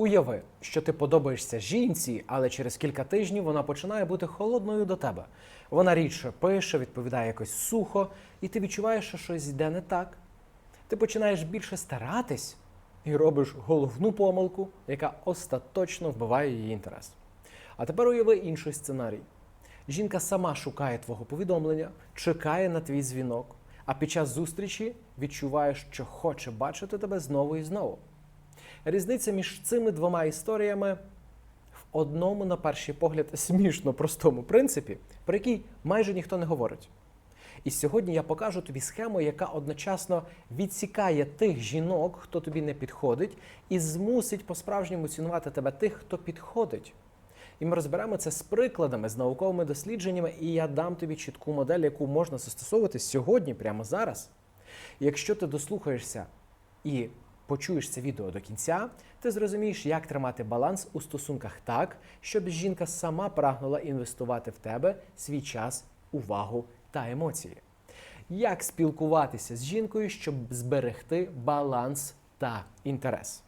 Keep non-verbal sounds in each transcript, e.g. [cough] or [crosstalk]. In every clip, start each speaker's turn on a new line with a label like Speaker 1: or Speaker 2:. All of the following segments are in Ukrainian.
Speaker 1: Уяви, що ти подобаєшся жінці, але через кілька тижнів вона починає бути холодною до тебе. Вона рідше пише, відповідає якось сухо, і ти відчуваєш, що щось йде не так. Ти починаєш більше старатись і робиш головну помилку, яка остаточно вбиває її інтерес. А тепер уяви інший сценарій. Жінка сама шукає твого повідомлення, чекає на твій дзвінок, а під час зустрічі відчуває, що хоче бачити тебе знову і знову. Різниця між цими двома історіями в одному, на перший погляд, [laughs] смішно простому принципі, про який майже ніхто не говорить. І сьогодні я покажу тобі схему, яка одночасно відсікає тих жінок, хто тобі не підходить, і змусить по-справжньому цінувати тебе тих, хто підходить. І ми розберемо це з прикладами, з науковими дослідженнями, і я дам тобі чітку модель, яку можна застосовувати сьогодні, прямо зараз. Якщо ти дослухаєшся і почуєш це відео до кінця, ти зрозумієш, як тримати баланс у стосунках так, щоб жінка сама прагнула інвестувати в тебе свій час, увагу та емоції. Як спілкуватися з жінкою, щоб зберегти баланс та інтерес?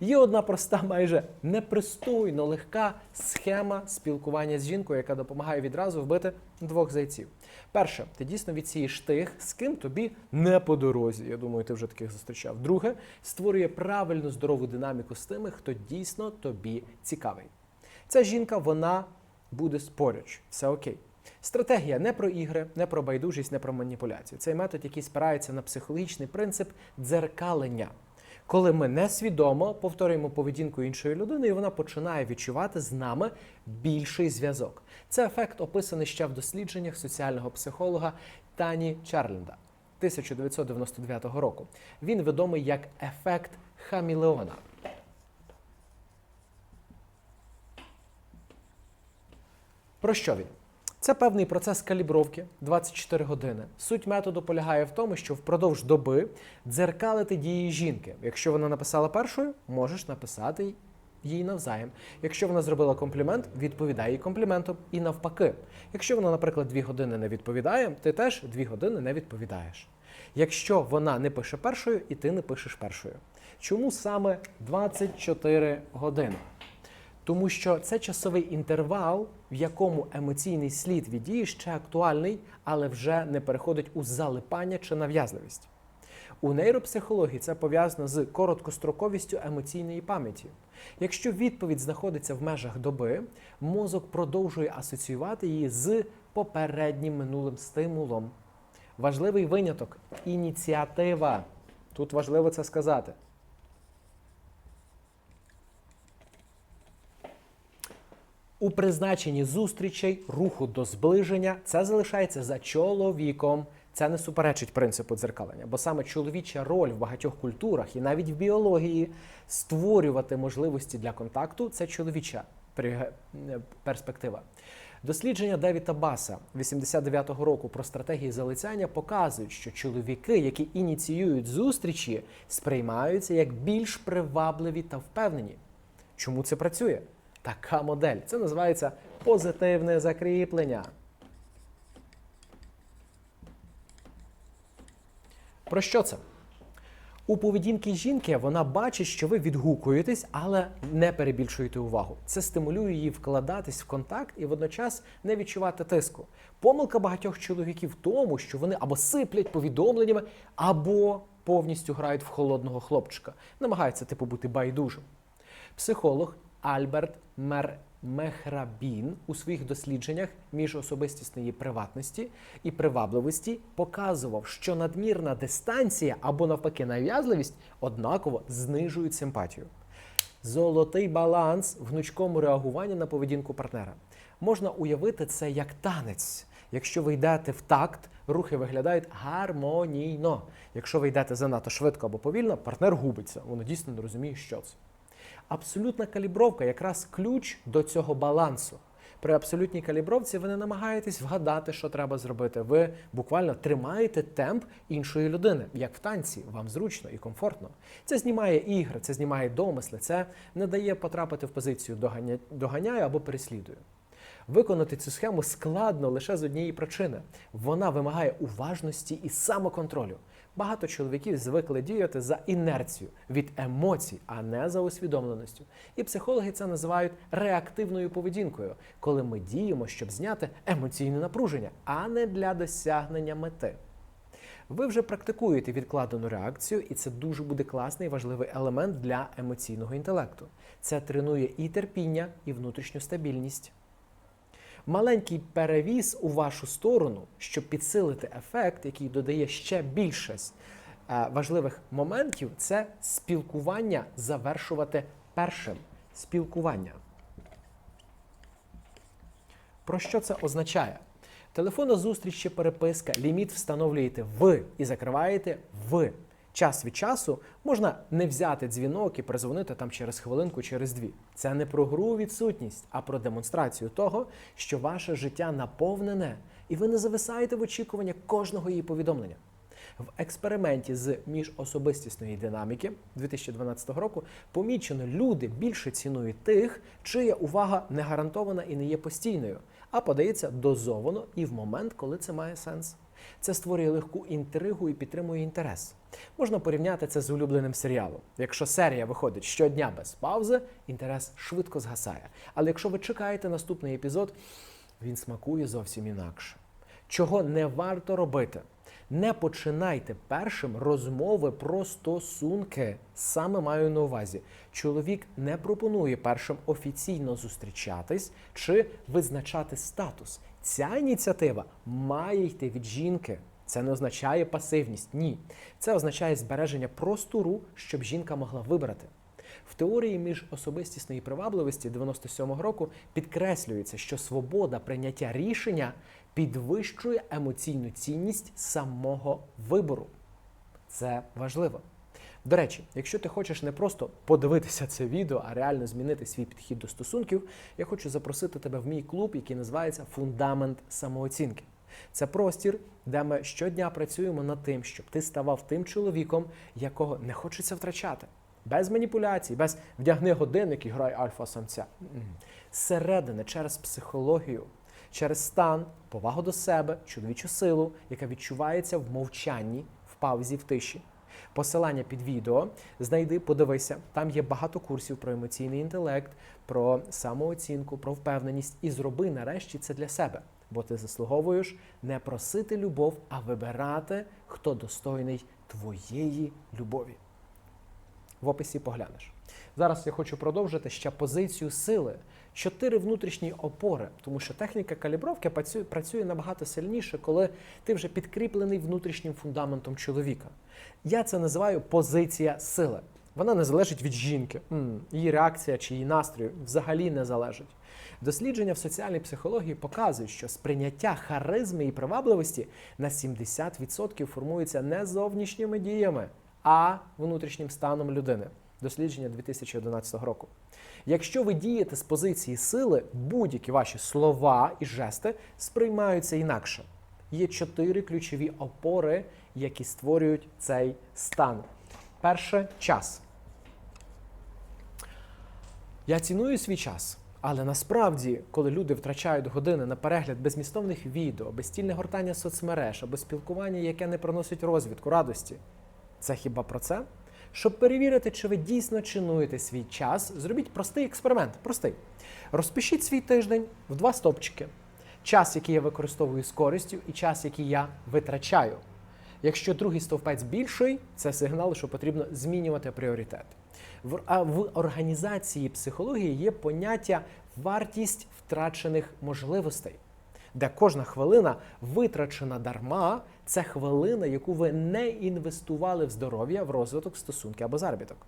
Speaker 1: Є одна проста, майже непристойно легка схема спілкування з жінкою, яка допомагає відразу вбити двох зайців. Перше, ти дійсно відсієш тих, з ким тобі не по дорозі. Я думаю, ти вже таких зустрічав. Друге, створює правильну здорову динаміку з тими, хто дійсно тобі цікавий. Ця жінка, вона буде поруч, все окей. Стратегія не про ігри, не про байдужість, не про маніпуляцію. Цей метод, який спирається на психологічний принцип дзеркалення. Коли ми несвідомо повторюємо поведінку іншої людини, і вона починає відчувати з нами більший зв'язок. Це ефект описаний ще в дослідженнях соціального психолога Тані Чарленда 1999 року. Він відомий як ефект хамілеона. Про що він? Це певний процес калібровки 24 години. Суть методу полягає в тому, що впродовж доби дзеркалити дії жінки. Якщо вона написала першою, можеш написати їй навзаєм. Якщо вона зробила комплімент, відповідай їй компліментом. І навпаки. Якщо вона, наприклад, 2 години не відповідає, ти теж 2 години не відповідаєш. Якщо вона не пише першою, і ти не пишеш першою. Чому саме 24 години? Тому що це часовий інтервал, в якому емоційний слід від дії ще актуальний, але вже не переходить у залипання чи нав'язливість. У нейропсихології це пов'язано з короткостроковістю емоційної пам'яті. Якщо відповідь знаходиться в межах доби, мозок продовжує асоціювати її з попереднім минулим стимулом. Важливий виняток ініціатива. Тут важливо це сказати. У призначенні зустрічей, руху до зближення це залишається за чоловіком. Це не суперечить принципу дзеркалення, бо саме чоловіча роль в багатьох культурах і навіть в біології створювати можливості для контакту це чоловіча е, перспектива. Дослідження Девіта Баса 89-го року про стратегії залицяння показують, що чоловіки, які ініціюють зустрічі, сприймаються як більш привабливі та впевнені. Чому це працює? Така модель. Це називається позитивне закріплення. Про що це? У поведінки жінки вона бачить, що ви відгукуєтесь, але не перебільшуєте увагу. Це стимулює її вкладатись в контакт і водночас не відчувати тиску. Помилка багатьох чоловіків в тому, що вони або сиплять повідомленнями, або повністю грають в холодного хлопчика, намагаються типу бути байдужим. Психолог Альберт Мер... Мехрабін у своїх дослідженнях міжособистісної приватності і привабливості показував, що надмірна дистанція або навпаки нав'язливість однаково знижують симпатію. Золотий баланс в гнучкому реагуванні на поведінку партнера. Можна уявити це як танець. Якщо ви йдете в такт, рухи виглядають гармонійно. Якщо ви йдете занадто швидко або повільно, партнер губиться. Воно дійсно не розуміє, що це. Абсолютна калібровка якраз ключ до цього балансу. При абсолютній калібровці ви не намагаєтесь вгадати, що треба зробити. Ви буквально тримаєте темп іншої людини, як в танці, вам зручно і комфортно. Це знімає ігри, це знімає домисли, це не дає потрапити в позицію доганя... доганяю або переслідую. Виконати цю схему складно лише з однієї причини: вона вимагає уважності і самоконтролю. Багато чоловіків звикли діяти за інерцію від емоцій, а не за усвідомленістю. І психологи це називають реактивною поведінкою, коли ми діємо, щоб зняти емоційне напруження, а не для досягнення мети. Ви вже практикуєте відкладену реакцію, і це дуже буде класний і важливий елемент для емоційного інтелекту. Це тренує і терпіння, і внутрішню стабільність. Маленький перевіз у вашу сторону, щоб підсилити ефект, який додає ще більше е, важливих моментів, це спілкування завершувати першим. Спілкування. Про що це означає? Телефонна зустріч чи переписка, ліміт встановлюєте ви і закриваєте ви. Час від часу можна не взяти дзвінок і перезвонити там через хвилинку, через дві. Це не про гру відсутність, а про демонстрацію того, що ваше життя наповнене, і ви не зависаєте в очікування кожного її повідомлення. В експерименті з міжособистісної динаміки 2012 року помічено, люди більше цінують тих, чия увага не гарантована і не є постійною, а подається дозовано і в момент, коли це має сенс. Це створює легку інтригу і підтримує інтерес. Можна порівняти це з улюбленим серіалом. Якщо серія виходить щодня без паузи, інтерес швидко згасає. Але якщо ви чекаєте наступний епізод, він смакує зовсім інакше. Чого не варто робити? Не починайте першим розмови про стосунки. Саме маю на увазі. Чоловік не пропонує першим офіційно зустрічатись чи визначати статус. Ця ініціатива має йти від жінки. Це не означає пасивність. Ні. Це означає збереження простору, щоб жінка могла вибрати. В теорії міжособистісної привабливості 97-го року підкреслюється, що свобода прийняття рішення підвищує емоційну цінність самого вибору. Це важливо. До речі, якщо ти хочеш не просто подивитися це відео, а реально змінити свій підхід до стосунків, я хочу запросити тебе в мій клуб, який називається Фундамент самооцінки. Це простір, де ми щодня працюємо над тим, щоб ти ставав тим чоловіком, якого не хочеться втрачати. Без маніпуляцій, без вдягни годинник і грай альфа-самця. Зсередини, через психологію, через стан, повагу до себе, чоловічу силу, яка відчувається в мовчанні, в паузі, в тиші. Посилання під відео знайди, подивися. Там є багато курсів про емоційний інтелект, про самооцінку, про впевненість. І зроби нарешті це для себе, бо ти заслуговуєш не просити любов, а вибирати, хто достойний твоєї любові. В описі поглянеш. Зараз я хочу продовжити ще позицію сили. Чотири внутрішні опори, тому що техніка калібровки працює, набагато сильніше, коли ти вже підкріплений внутрішнім фундаментом чоловіка. Я це називаю позиція сили. Вона не залежить від жінки. Її реакція чи її настрою взагалі не залежить. Дослідження в соціальній психології показують, що сприйняття харизми і привабливості на 70% формується не зовнішніми діями, а внутрішнім станом людини. Дослідження 2011 року. Якщо ви дієте з позиції сили, будь-які ваші слова і жести сприймаються інакше. Є чотири ключові опори, які створюють цей стан. Перше час. Я ціную свій час. Але насправді, коли люди втрачають години на перегляд безмістовних відео, безстільне гортання соцмереж або спілкування, яке не приносить розвідку, радості, це хіба про це? Щоб перевірити, чи ви дійсно чинуєте свій час, зробіть простий експеримент. Простий. Розпишіть свій тиждень в два стопчики. Час, який я використовую з користю, і час, який я витрачаю. Якщо другий стовпець більший, це сигнал, що потрібно змінювати пріоритет. В, а в організації психології є поняття вартість втрачених можливостей, де кожна хвилина витрачена дарма, це хвилина, яку ви не інвестували в здоров'я, в розвиток стосунки або заробіток.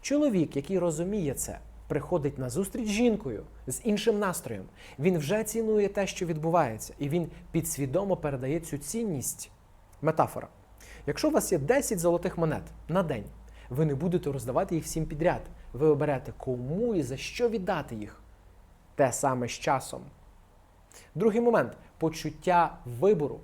Speaker 1: Чоловік, який розуміє це, приходить на зустріч з жінкою з іншим настроєм. Він вже цінує те, що відбувається, і він підсвідомо передає цю цінність. Метафора. Якщо у вас є 10 золотих монет на день, ви не будете роздавати їх всім підряд. Ви оберете кому і за що віддати їх. Те саме з часом. Другий момент почуття вибору.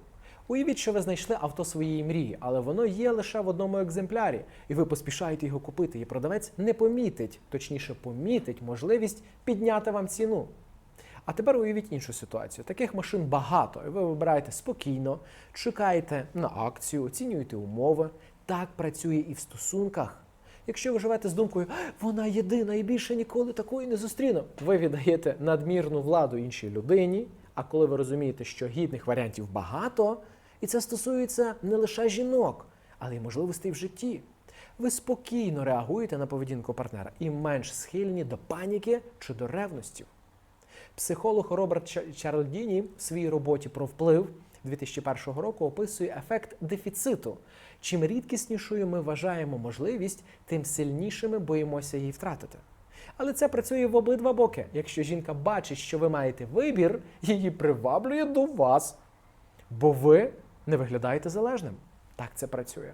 Speaker 1: Уявіть, що ви знайшли авто своєї мрії, але воно є лише в одному екземплярі, і ви поспішаєте його купити. І продавець не помітить, точніше, помітить можливість підняти вам ціну. А тепер уявіть іншу ситуацію. Таких машин багато, і ви вибираєте спокійно, чекаєте на акцію, оцінюєте умови. Так працює і в стосунках. Якщо ви живете з думкою, вона єдина і більше ніколи такої не зустріну, ви віддаєте надмірну владу іншій людині. А коли ви розумієте, що гідних варіантів багато, і це стосується не лише жінок, але й можливостей в житті, ви спокійно реагуєте на поведінку партнера і менш схильні до паніки чи до ревностів. Психолог Роберт Ча- Чарлдіні в своїй роботі про вплив 2001 року описує ефект дефіциту. Чим рідкіснішою ми вважаємо можливість, тим сильнішими боїмося її втратити. Але це працює в обидва боки. Якщо жінка бачить, що ви маєте вибір, її приваблює до вас, бо ви не виглядаєте залежним. Так це працює.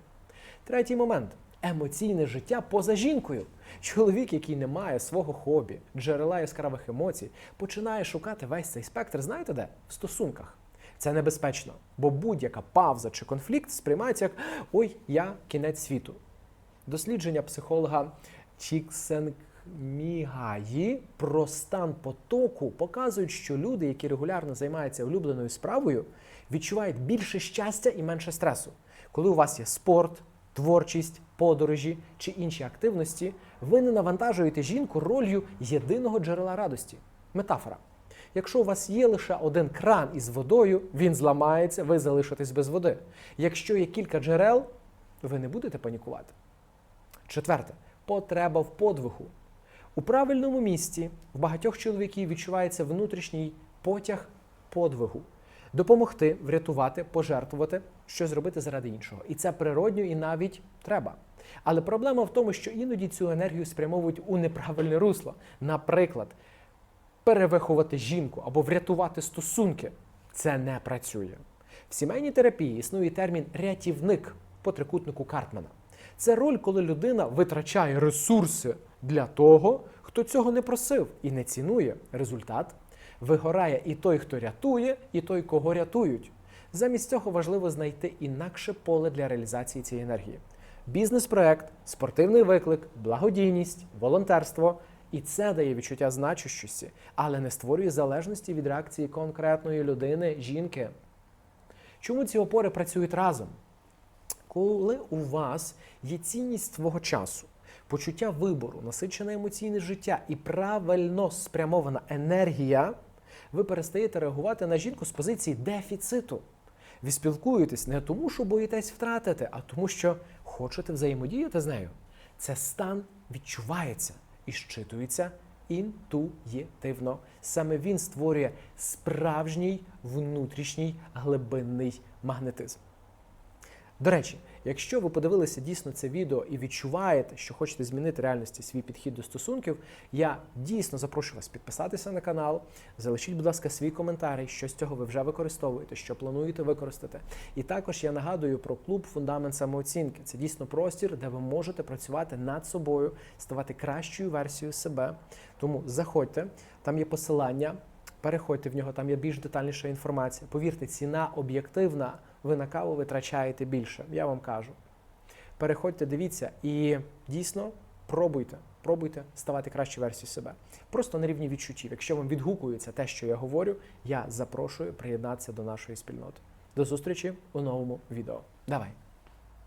Speaker 1: Третій момент емоційне життя поза жінкою. Чоловік, який не має свого хобі, джерела яскравих емоцій, починає шукати весь цей спектр, знаєте де? В стосунках. Це небезпечно, бо будь-яка павза чи конфлікт сприймається як ой, я кінець світу. Дослідження психолога Чіксенкмігаї про стан потоку показують, що люди, які регулярно займаються улюбленою справою, відчувають більше щастя і менше стресу. Коли у вас є спорт, творчість, подорожі чи інші активності, ви не навантажуєте жінку ролью єдиного джерела радості. Метафора. Якщо у вас є лише один кран із водою, він зламається, ви залишитесь без води. Якщо є кілька джерел, ви не будете панікувати. Четверте потреба в подвигу. У правильному місці в багатьох чоловіків відчувається внутрішній потяг подвигу. Допомогти, врятувати, пожертвувати, щось зробити заради іншого. І це природньо і навіть треба. Але проблема в тому, що іноді цю енергію спрямовують у неправильне русло. Наприклад, перевиховати жінку або врятувати стосунки. Це не працює. В сімейній терапії існує термін рятівник по трикутнику Картмана. Це роль, коли людина витрачає ресурси для того, хто цього не просив і не цінує. Результат вигорає і той, хто рятує, і той, кого рятують. Замість цього важливо знайти інакше поле для реалізації цієї енергії. Бізнес-проект, спортивний виклик, благодійність, волонтерство. І це дає відчуття значущості, але не створює залежності від реакції конкретної людини, жінки. Чому ці опори працюють разом? Коли у вас є цінність свого часу, почуття вибору, насичене емоційне життя і правильно спрямована енергія, ви перестаєте реагувати на жінку з позиції дефіциту. Ви спілкуєтесь не тому, що боїтесь втратити, а тому, що хочете взаємодіяти з нею. Це стан відчувається і щитується інтуїтивно. Саме він створює справжній внутрішній глибинний магнетизм. До речі, якщо ви подивилися дійсно це відео і відчуваєте, що хочете змінити реальності свій підхід до стосунків, я дійсно запрошую вас підписатися на канал. Залишіть, будь ласка, свій коментар, що з цього ви вже використовуєте, що плануєте використати. І також я нагадую про клуб Фундамент самооцінки. Це дійсно простір, де ви можете працювати над собою, ставати кращою версією себе. Тому заходьте, там є посилання. Переходьте в нього, там є більш детальніша інформація. Повірте, ціна об'єктивна. Ви на каву витрачаєте більше. Я вам кажу. Переходьте, дивіться і дійсно пробуйте. Пробуйте ставати кращою версією себе. Просто на рівні відчуттів. Якщо вам відгукується те, що я говорю, я запрошую приєднатися до нашої спільноти. До зустрічі у новому відео. Давай!